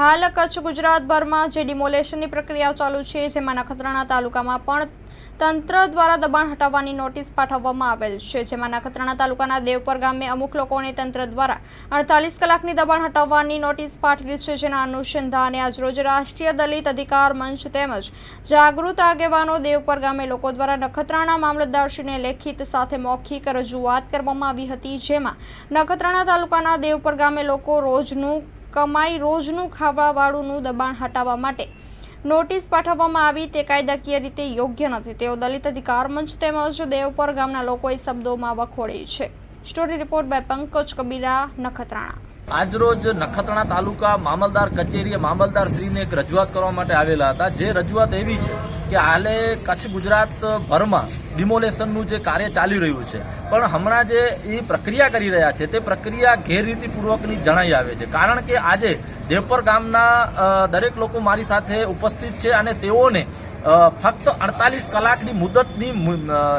હાલ કચ્છ ગુજરાતભરમાં જે ડિમોલેશનની પ્રક્રિયા ચાલુ છે જેમાં નખત્રાણા તાલુકામાં પણ તંત્ર દ્વારા દબાણ હટાવવાની નોટિસ પાઠવવામાં આવેલ છે. જેમાં નખત્રાણા તાલુકાના દેવપર ગામે અમુક લોકોને તંત્ર દ્વારા અડતાલીસ કલાકની દબાણ હટાવવાની નોટિસ પાઠવી છે, જેના અનુસંધાને આજરોજ રાષ્ટ્રીય દલિત અધિકાર મંચ તેમજ જાગૃત આગેવાનો દેવપર ગામે લોકો દ્વારા નખત્રાણા મામલતદારશ્રીને લેખિત સાથે મૌખિક રજૂઆત કરવામાં આવી હતી. જેમાં નખત્રાણા તાલુકાના દેવપર ગામે લોકો રોજનું કમાઈ રોજનું ખાવાવાળુંનું દબાણ હટાવવા માટે નોટિસ પાઠવવામાં આવી. તે કાયદાકીય રીતે યોગ્ય નથી. તેઓ દલિત અધિકાર મંચ તેમજ દેવપર ગામના લોકોએ શબ્દોમાં વખોડી છે. Story report by Pankaj Kabira, Nakhatrana. આજરોજ નખત્રાણા તાલુકા મામલદાર કચેરીએ મામલદાર શ્રીને એક રજૂઆત કરવા માટે આવેલા હતા. જે રજૂઆત એવી છે કે હાલે કચ્છ ગુજરાત ભરમાં ડિમોલેશનનું જે કાર્ય ચાલી રહ્યું છે. પણ હમણાં જે એ પ્રક્રિયા કરી રહ્યા છે, તે પ્રક્રિયા ગેરરીતિપૂર્વકની જણાઈ આવે છે. કારણ કે આજે દેવપર ગામના દરેક લોકો મારી સાથે ઉપસ્થિત છે અને તેઓને ફક્ત અડતાલીસ કલાકની મુદતની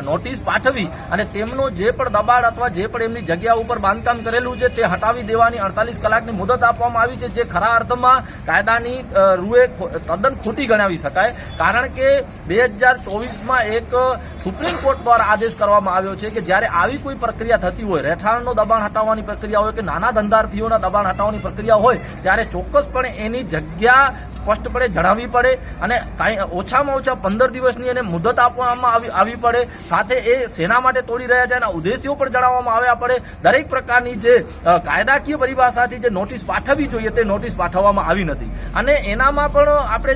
નોટિસ પાઠવી અને તેમનો જે પણ દબાણ અથવા જે પણ એમની જગ્યા ઉપર બાંધકામ કરેલું છે તે હટાવી દેવાની અડતાલીસ કલાકની મુદત આપવામાં આવી છે, જે ખરા અર્થમાં કાયદાની રૂએ તદ્દન ખોટી ગણાવી શકાય. કારણ કે બે હજાર ચોવીસમાં એક સુપ્રીમ કોર્ટ દ્વારા આદેશ કરવામાં આવ્યો છે કે જ્યારે આવી કોઈ પ્રક્રિયા થતી હોય, રહેઠાણનો દબાણ હટાવવાની પ્રક્રિયા હોય કે નાના ધંધાર્થીઓના દબાણ હટાવવાની પ્રક્રિયા હોય, ત્યારે ચોક્કસપણે એની જગ્યા સ્પષ્ટપણે જણાવવી પડે અને કાંઈ ઓછામાં ઓછા પંદર દિવસની એને મુદત આપવામાં આવી આવી પડે. સાથે એ સેના માટે તોડી રહ્યા છે એના ઉદ્દેશ્યો પણ જણાવવામાં આવ્યા પડે. દરેક પ્રકારની જે કાયદાકીય કાયદાકીય પરિભાષાથી જે નોટિસ પાઠવવી જોઈએ તે નોટિસ પાઠવવામાં આવી નથી. અને એનામાં પણ આપણે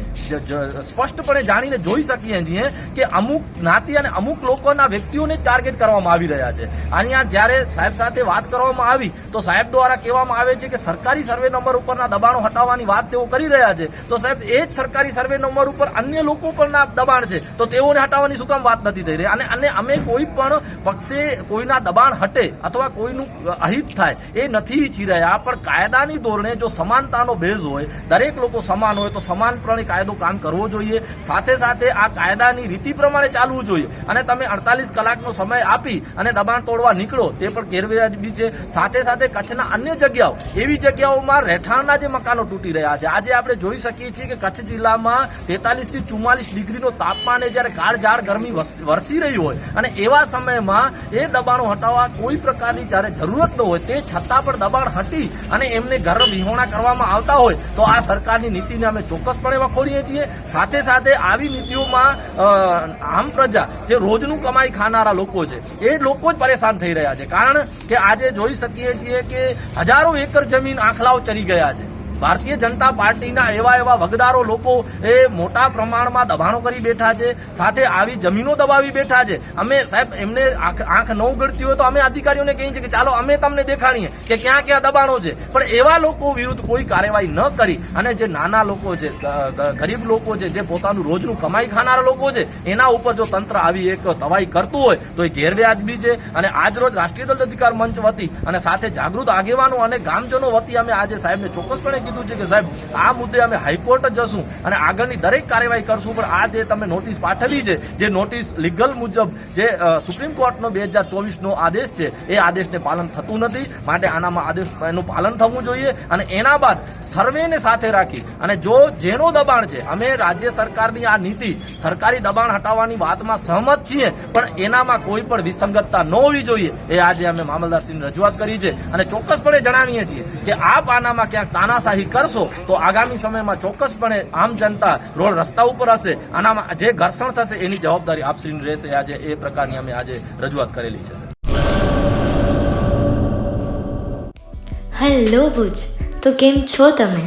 સ્પષ્ટપણે જાણીને જોઈ શકીએ છીએ કે અમુક જ્ઞાતિ અને અમુક લોકોના વ્યક્તિઓને ટાર્ગેટ કરવામાં આવી રહ્યા છે. અહીંયા જ્યારે સાહેબ સાથે વાત કરવામાં આવી, તો સાહેબ દ્વારા કહેવામાં આવે છે કે સરકારી સર્વે નંબર ઉપરના દબાણો હટાવવાની વાત તેઓ કરી રહ્યા છે. તો સાહેબ, એ જ સરકારી સર્વે નંબર ઉપર અન્ય લોકો પરના દબાણ છે. તો તેઓને હટાવવાની શું કામ વાત નથી થઈ રહી? અને અને અમે કોઈ પણ પક્ષે કોઈના દબાણ હટે અથવા કોઈનું અહિત થાય, એ નથી ઈચ્છી રહ્યા. પણ કાયદાની ધોરણે જો સમાનતાનો બેઝ હોય, દરેક લોકો સમાન હોય, તો સમાનપણે કાયદો કામ કરવો જોઈએ. સાથે સાથે આ કાયદાની રીતિ પ્રમાણે ચાલવું જોઈએ. અને તમે અડતાલીસ કલાકનો સમય આપી અને દબાણ તોડવા નીકળો, તે પણ ગેરવ્યાજબી છે. સાથે સાથે કચ્છના અન્ય જગ્યાઓ, એવી જગ્યાઓમાં રહેઠાણના જે મકાનો તૂટી રહ્યા છે. આજે આપણે જોઈ શકીએ છીએ કે કચ્છ જિલ્લામાં તેતાલીસથી ચુમ્માલીસ ડિગ્રીનો તાપમાને જ્યારે કાળઝાળ ગરમી વરસી રહી હોય અને એવા સમયમાં એ દબાણો હટાવવા કોઈ પ્રકારની જ્યારે જરૂરત ન હોય, તે છતાં પણ દબાણ હટી અને એમને ઘર વિહોણા કરવામાં આવતા હોય તો આ સરકારની નીતિને અમે ચોક્કસપણે વખોડીએ છીએ. સાથે સાથે આવી નીતિઓમાં આમ પ્રજા જે રોજનું કમાઈ ખાનારા લોકો છે, એ લોકો જ પરેશાન થઈ રહ્યા છે. કારણ કે આજે જોઈ શકીએ છીએ કે હજારો એકર જમીન આંખલાઓ ચરી ગયા છે. ભારતીય જનતા પાર્ટીના એવા એવા વગદારો લોકો એ મોટા પ્રમાણમાં દબાણો કરી બેઠા છે, સાથે આવી જમીનો દબાવી બેઠા છે. અમે સાહેબ, એમને આંખ ન ઉગડતી હોય તો અમે અધિકારીઓને કહીએ છીએ કે ચાલો અમે તમને દેખાડીએ કે ક્યાં ક્યાં દબાણો છે. પણ એવા લોકો વિરુદ્ધ કોઈ કાર્યવાહી ન કરી. અને જે નાના લોકો છે ગરીબ લોકો છે, જે પોતાનું રોજનું કમાઈ ખાનારા લોકો છે, એના ઉપર જો તંત્ર આવી એક તવાઈ કરતું હોય, તો એ ગેરવ્યાજબી છે. અને આજરોજ રાષ્ટ્રીય દલિત અધિકાર મંચ વતી અને સાથે જાગૃત આગેવાનો અને ગામજનો વતી અમે આજે સાહેબને ચોક્કસપણે કીધું છે કે સાહેબ, આ મુદ્દે અમે હાઈકોર્ટ જશું અને આગળની દરેક કાર્યવાહી કરશું. પણ આ જે તમે નોટિસ પાઠવી છે, જે નોટિસ લીગલ મુજબ જે સુપ્રીમ કોર્ટનો બે હજાર ચોવીસનો આદેશ છે, એ આદેશને પાલન થતું નથી. માટે આનામાં આદેશ, એનું પાલન થવું જોઈએ અને એના બાદ સર્વેને સાથે રાખી અને જો જેનો દબાણ છે, અમે રાજ્ય સરકારની આ નીતિ, સરકારી દબાણ હટાવવાની વાતમાં સહમત છીએ, પણ એનામાં કોઈ પણ વિસંગતતા ન હોવી જોઈએ, એ આજે અમે મામલદારશ્રીની રજૂઆત કરી છે. અને ચોક્કસપણે જણાવીએ છીએ કે આ પાનામાં ક્યાંક તાનાશાહી કરશો, તો આગામી સમયમાં ચોક્કસપણે આમ જનતા રોડ રસ્તા ઉપર હશે. આનામાં જે ઘર્ષણ થશે એની જવાબદારી આપશ્રીની રહેશે. આજે એ પ્રકારની અમે આજે રજૂઆત કરેલી છે હેલો ભુજ, તો કેમ છો તમે?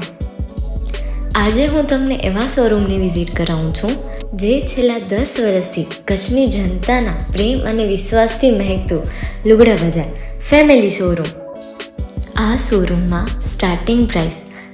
આજે હું તમને એવા શોરૂમની વિઝિટ કરાવું છું, જે છેલ્લા દસ વર્ષથી કચ્છની જનતાના પ્રેમ અને વિશ્વાસથી મહેકતું લુગડા બજાર ફેમિલી શોરૂમ. આ શોરૂમમાં સ્ટાર્ટિંગ પ્રાઇસ